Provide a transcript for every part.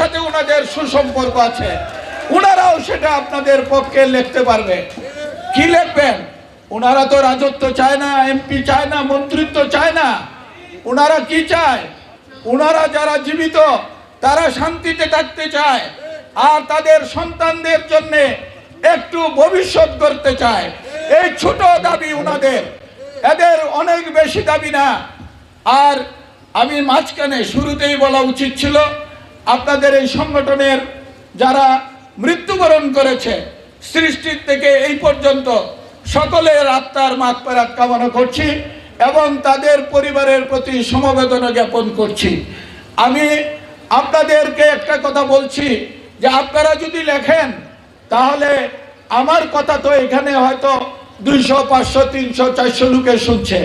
সাথে ওনাদের সুসম্পর্ক আছে। ওনারাও সেটা আপনাদের পক্ষে লিখতে পারবে। কি লিখবেন? ওনারা তো রাজত্ব চায় না এমপি চায় না, মন্ত্রিত্ব চায় না। ওনারা কি চায়? ওনারা যারা জীবিত, তারা শান্তিতে থাকতে চায়। আর তাদের সন্তানদের জন্য একটু ভবিষ্যৎ করতে চায়। এই ছোট দাবি ওনাদের এদের অনেক বেশি দাবি না। আর আমি মাঝখানে শুরুতেই বলা উচিত ছিল আপনাদের এই সংগঠনের যারা মৃত্যুবরণ করেছে, সৃষ্টির থেকে এই পর্যন্ত সকলের আত্মার মাগফেরাত কামনা করছি এবং তাদের পরিবারের প্রতি সমবেদনা জ্ঞাপন করছি। আমি আপনাদেরকে একটা কথা বলছি যে আপনারা যদি লেখেন, তাহলে আমার কথা তো এখানে হয়তো দুইশো, পাঁচশো, তিনশো, চারশো লোকে শুনছে।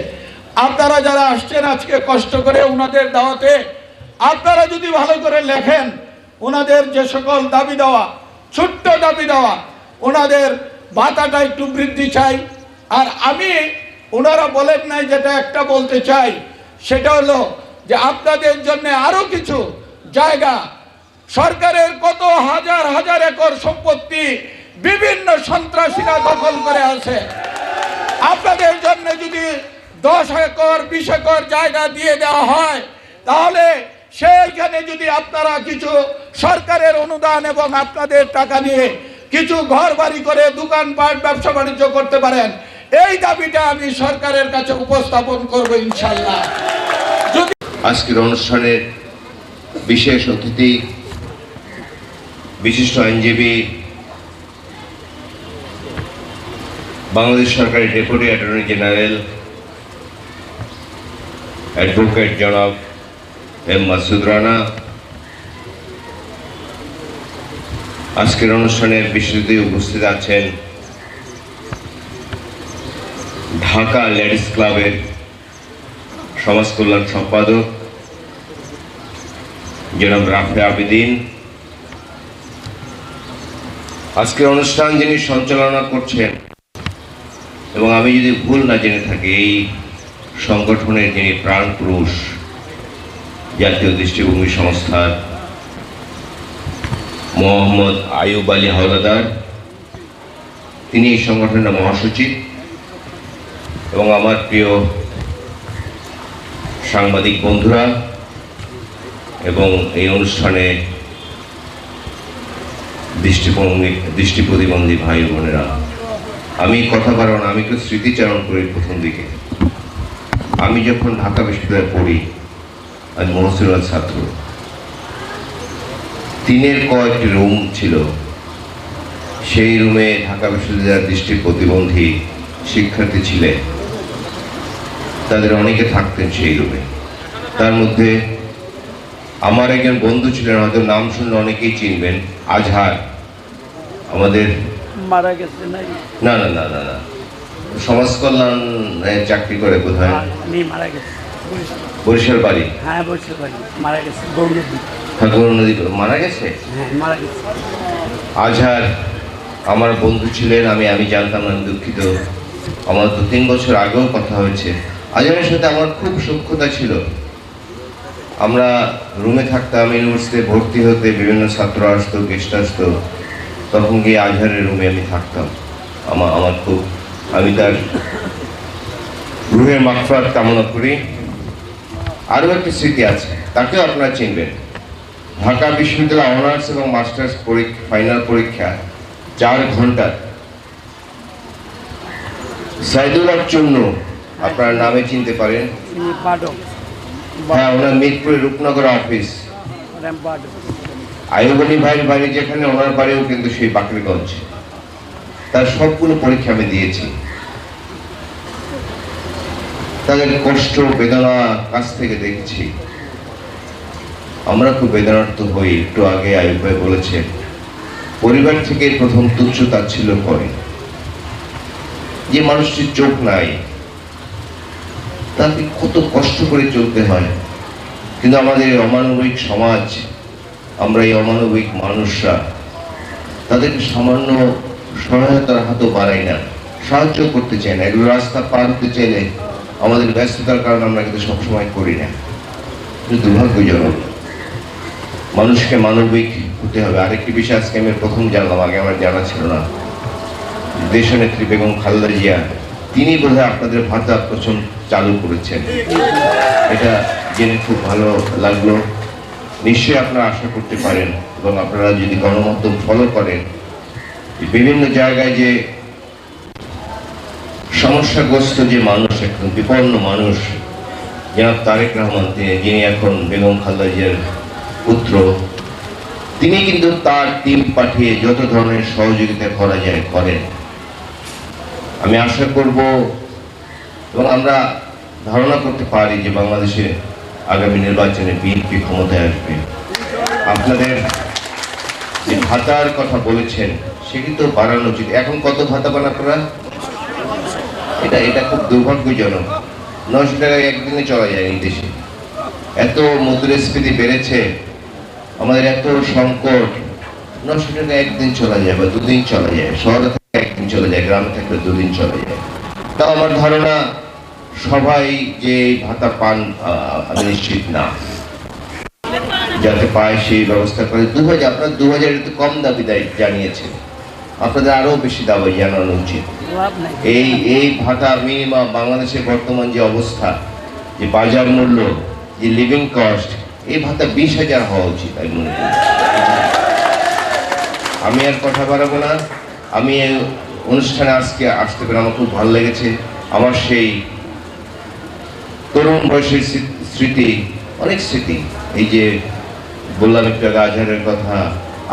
আপনারা যারা আসছেন আজকে কষ্ট করে ওনাদের দাওয়াতে আপনারা যদি ভালো করে লেখেন, ওনাদের যে সকল দাবি দেওয়া, ছোট্ট দাবি দেওয়া, ওনাদের ভাতাটা একটু বৃদ্ধি চাই। আর আমি, ওনারা বলেন নাই যেটা একটা বলতে চাই, সেটা হলো যে আপনাদের জন্য আরও কিছু জায়গা, সরকারের কত হাজার হাজার একর সম্পত্তি বিভিন্ন সন্ত্রাসীরা দখল করে আছে। আপনাদের জন্য যদি দশ একর, বিশ একর জায়গা দিয়ে দেওয়া হয়, তাহলে সেইখানে যদি আপনারা কিছু সরকারের অনুদান এবং আপনাদের টাকা নিয়ে কিছু ঘর বাড়ি করে, দোকানপাট, ব্যবসা বাণিজ্য করতে পারেন, এই দাবিটা আমি সরকারের কাছে উপস্থাপন করব ইনশাল্লাহ আজকের অনুষ্ঠানের বিশেষ অতিথি, বিশিষ্ট আইনজীবী, বাংলাদেশ সরকারের ডেপুটি অ্যাটর্নি জেনারেল অ্যাডভোকেট জনাব এম মাসুদ রানা, আজকের অনুষ্ঠানে বিশেষ উপস্থিত আছেন ঢাকা লেডিস ক্লাবের সমাজ কল্যাণ সম্পাদক জনাব রাফে আবেদিন। আজকের অনুষ্ঠান যিনি সঞ্চালনা করছেন, এবং আমি যদি ভুল না জেনে থাকি, এই সংগঠনের যিনি প্রাণ পুরুষ জাতীয় দৃষ্টিভঙ্গি সংস্থার মোহাম্মদ আয়ুব আলী হাওলাদার। তিনি এই সংগঠনের মহাসচিব এবং আমার প্রিয় সাংবাদিক বন্ধুরা এবং এই অনুষ্ঠানে দৃষ্টিভঙ্গি, দৃষ্টি প্রতিবন্ধী ভাই বোনেরা, আমি কথা কারণ আমি তো স্মৃতিচারণ করি প্রথম দিকে। আমি যখন ঢাকা বিশ্ববিদ্যালয়ে পড়ি আমি মহসিনাল ছাত্র। তিনের কয়েকটি রুম ছিল। সেই রুমে ঢাকা বিশ্ববিদ্যালয়ের দৃষ্টি প্রতিবন্ধী শিক্ষার্থী ছিলেন। তাদের অনেকে থাকতেন সেই রুমে। তার মধ্যে আমার একজন বন্ধু ছিলেন হয়তো নাম শুনলে অনেকেই চিনবেন আজহার। আমাদের মারা গেছে না? না না না না সমাজ কল্যাণ চাকরি করে মারা গেছে। বরিশাল। বাড়ি? হ্যাঁ বরিশাল বাড়ি। মারা গেছে ঠাকুর নদী। মারা গেছে? হ্যাঁ মারা গেছে। আজহার আমার বন্ধু ছিলেন আমি আমি জানতাম না আমি দুঃখিত। আমার দু তিন বছর আগেও কথা হয়েছে। আজহারের সাথে আমার খুব সূক্ষ্মতা ছিল। আমরা রুমে থাকতাম ইউনিভার্সিটিতে ভর্তি হতে বিভিন্ন ছাত্র আসতো গেস্ট আসতো। তখন গিয়ে আজহারের রুমে আমি থাকতাম। আমার আমার খুব আমি তার রুহের মাকফাত কামনা করি। আরও একটি স্মৃতি আছে তাকেও আপনারা চিনবেন। ঢাকা বিশ্ববিদ্যালয় অনার্স এবং মাস্টার্স পরীক্ষা ফাইনাল পরীক্ষা চার ঘণ্টা সাইদুল হক চূর্ণ আপনার নামে চিনতে পারেন। হ্যাঁ ওনার মিরপুরে রূপনগর অফিস। আয়ুবনী ভাইয়ের বাড়ি যেখানে ওনার বাড়িও কিন্তু সেই বাকরিগঞ্জ। তার সবগুলো পরীক্ষা আমি দিয়েছি। তাদের কষ্ট, বেদনা কাছ থেকে দেখছি। আমরা খুব বেদনার্থ হই, একটু আগে আয়ুব ভাই বলেছে পরিবার থেকে প্রথম তুচ্ছ তাচ্ছিল্য করে। যে মানুষটির চোখ নাই, তাকে কত কষ্ট করে চলতে হয়। কিন্তু আমাদের অমানবিক সমাজ, আমরা এই অমানবিক মানুষরা, তাদেরকে সামান্য সহায়তার হাতও বাড়াই না, সাহায্য করতে চাই না, এগুলো রাস্তা পার হতে চাইলে আমাদের ব্যস্ততার কারণে আমরা কিন্তু সবসময় করি না। দুর্ভাগ্যজনক, মানুষকে মানবিক হতে হবে। আরেকটি বিষয় আজকে আমি প্রথম জানলাম, আগে আমার জানা ছিল না। দেশনেত্রী বেগম খালেদা জিয়া, তিনি বোধহয় আপনাদের ভাতা প্রচুর চালু করেছেন। এটা জেনে খুব ভালো লাগল। নিশ্চয়ই আপনারা আশা করতে পারেন এবং আপনারা যদি গণমাধ্যম ফলো করেন, বিভিন্ন জায়গায় যে সমস্যাগ্রস্ত যে মানুষ একদম বিপন্ন মানুষ জনাব তারেক রহমান যিনি এখন বেগম খালেদা জিয়ার পুত্র, তিনি কিন্তু তার টিম পাঠিয়ে যত ধরনের সহযোগিতা করা যায় করেন। আমি আশা করব এবং আমরা ধারণা করতে পারি যে বাংলাদেশে আগামী নির্বাচনে বিএনপি ক্ষমতায় আসবে। আপনাদের যে ভাতার কথা বলেছেন, সেটি তো বাড়ানো উচিত। এখন কত ভাতা পান আপনারা? এটা এটা খুব দুর্ভাগ্যজনক। নশো টাকায় একদিনে চলা যায় এই দেশে। এত মুদ্রাস্ফীতি বেড়েছে, আমাদের এত সংকট নশো টাকা একদিন চলা যায় বা দুদিন চলা যায়, শহরে থেকে একদিন চলে যায়, গ্রামে থাকলে দুদিন চলে যায়। তা আমার ধারণা, সবাই যে ভাতা পান নিশ্চিত না। যাতে পায় সেই ব্যবস্থা করে। দু হাজার আপনার দু হাজার কম দাবি দায় জানিয়েছেন। আপনাদের আরও বেশি দাবি জানানো উচিত। এই এই ভাতা মিনিমাম বাংলাদেশের বর্তমান যে অবস্থা, যে বাজার মূল্য, যে লিভিং কস্ট এই ভাতা বিশ হাজার হওয়া উচিত আমি মনে করি। আমি আর কথা বাড়াবো না। আমি অনুষ্ঠানে আজকে আসতে পেরে আমার খুব ভালো লেগেছে। আমার সেই তরুণ বয়সের স্মৃতি, অনেক স্মৃতি। এই যে বললাম একটা আগে আজহারের কথা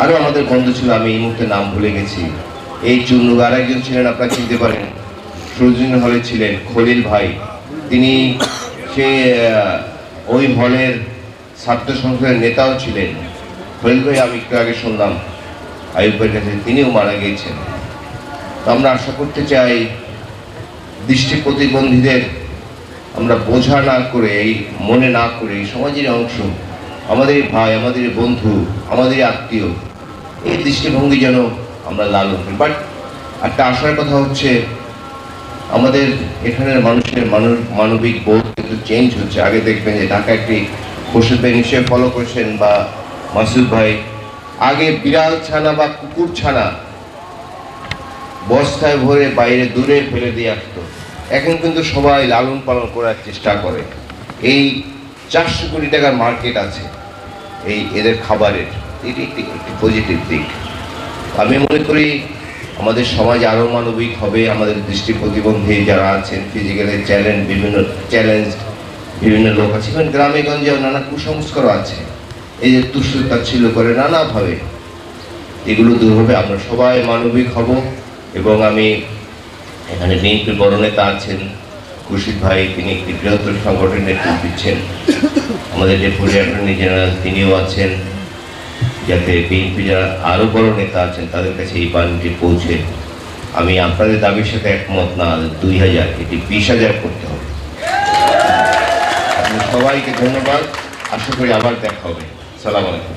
আরও আমাদের বন্ধু ছিল, আমি এই মুহূর্তে নাম ভুলে গেছি। এই চুন্নু আর একজন ছিলেন, আপনারা চিনতে পারেন। সৌজন্য হলে ছিলেন খলিল ভাই। তিনি সে ওই হলের ছাত্র সংসদের নেতাও ছিলেন। খলিল ভাই, আমি একটু আগে শুনলাম আয়ুব ভাইয়ের কাছে। তিনিও মারা গিয়েছেন। তো আমরা আশা করতে চাই, দৃষ্টি প্রতিবন্ধীদের আমরা বোঝা না করে, এই মনে না করে, এই সমাজের অংশ আমাদের ভাই আমাদের বন্ধু আমাদের আত্মীয়, এই দৃষ্টিভঙ্গি যেন আমরা লালন করি বাট একটা আশার কথা হচ্ছে, আমাদের এখানের মানুষের মানুষ, মানবিক বোধ কিন্তু চেঞ্জ হচ্ছে। আগে দেখবেন যে ঢাকা একটি বসুদ ভাই ফলো করছেন বা মাসুদ ভাই। আগে বিড়াল ছানা বা কুকুর ছানা বস্তায় ভরে বাইরে দূরে ফেলে দিয়ে আসতো। এখন কিন্তু সবাই লালন পালন করার চেষ্টা করে। এই চারশো কোটি টাকার মার্কেট আছে, এই এদের খাবারের। এটি একটি পজিটিভ দিক। আমি মনে করি আমাদের সমাজ আরও মানবিক হবে, আমাদের দৃষ্টি প্রতিবন্ধী যারা আছেন ফিজিক্যালি চ্যালেঞ্জ বিভিন্ন চ্যালেঞ্জ বিভিন্ন লোক আছে। ইভেন গ্রামে গঞ্জেও নানা কুসংস্কার আছে। এই যে তুষ্যতা ছিল করে নানাভাবে। এগুলো দূর হবে। আমরা সবাই মানবিক হব এবং আমি এখানে বিএনপির বড় নেতা আছেন খুশিদ ভাই, তিনি একটি বৃহত্তর সংগঠনের নেতৃত্ব দিচ্ছেন। আমাদের ডেপুটি অ্যাটর্নি জেনারেল তিনিও আছেন। যাতে বিএনপি যারা আরও বড় নেতা আছেন, তাদের কাছে এই বাণীটি পৌঁছে আমি আপনাদের দাবির সাথে একমত না দুই হাজার, এটি বিশ হাজার করতে হবে। সবাইকে ধন্যবাদ। আশা করি আবার দেখা হবে। সালাম আলাইকুম।